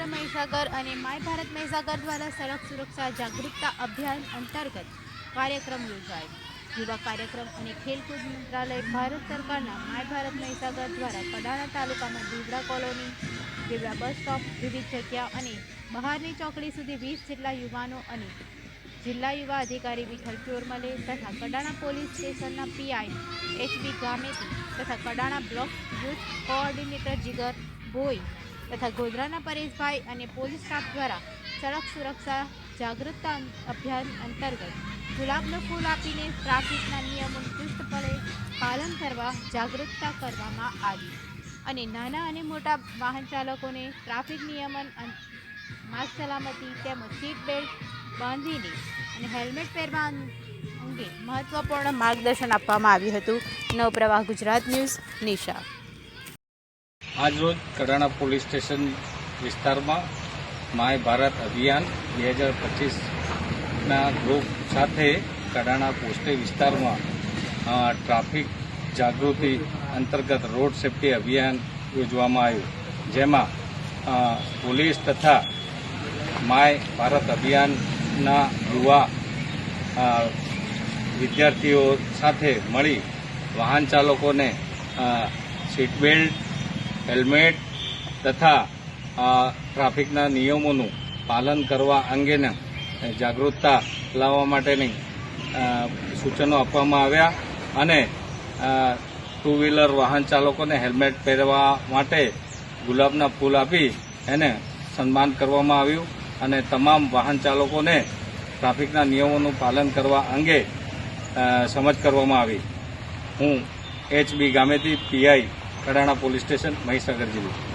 કેન્દ્ર મહીસાગર અને માય ભારત મહીસાગર દ્વારા સડક સુરક્ષા જાગૃતતા અભિયાન અંતર્ગત કાર્યક્રમ યોજાયો. યુવા કાર્યક્રમ અને ખેલકૂદ મંત્રાલય ભારત સરકારના માય ભારત મહીસાગર દ્વારા કડાણા તાલુકામાં દીવડા કોલોની દીવડા બસ સ્ટોપ, વિવિધ જગ્યા અને બહારની ચોકડી સુધી વીસ જેટલા યુવાનો અને જિલ્લા યુવા અધિકારી વિઠ્ઠલ ચોરમલે તથા કડાણા પોલીસ સ્ટેશનના પીઆઈ એચબી ગામેતી તથા Kadana block youth coordinator Jigar Bhoi તથા ગોધરાના પરેશભાઈ અને પોલીસ સ્ટાફ દ્વારા સડક સુરક્ષા જાગૃતતા અભિયાન અંતર્ગત ગુલાબનું ફૂલ આપીને ટ્રાફિકના નિયમોનું ચુસ્તપણે પાલન કરવા, જાગૃતતા કરવામાં આવી અને નાના અને મોટા વાહન ચાલકોને ટ્રાફિક નિયમન માર્ગ સલામતી તેમજ સીટ બેલ્ટ બાંધીને અને હેલ્મેટ પહેરવા અંગે મહત્વપૂર્ણ માર્ગદર્શન આપવામાં આવ્યું હતું. નવપ્રવાહ ગુજરાત ન્યૂઝ નિશા. આજરોજ કડાણા પોલીસ સ્ટેશન વિસ્તારમાં માય ભારત અભિયાન બે હજાર પચીસના ગ્રુપ સાથે કડાણા પોસ્ટે વિસ્તારમાં ટ્રાફિક જાગૃતિ અંતર્ગત રોડ સેફટી અભિયાન યોજવામાં આવ્યું. જેમાં પોલીસ તથા માય ભારત અભિયાનના યુવા વિદ્યાર્થીઓ સાથે મળી વાહન ચાલકોને સીટ બેલ્ટ હેલ્મેટ તથા ટ્રાફિકના નિયમોનું પાલન કરવા અંગેના જાગૃતતા લાવવા માટેની સૂચનો આપવામાં આવ્યા અને ટુ વ્હીલર વાહન ચાલકોને હેલ્મેટ પહેરવા માટે ગુલાબના ફૂલ આપી એને સન્માન કરવામાં આવ્યું અને તમામ વાહન ચાલકોને ટ્રાફિકના નિયમોનું પાલન કરવા અંગે સમજ કરવામાં આવી. હું H B Gameti PI Kadana police station Mahisagar જિલ્લો.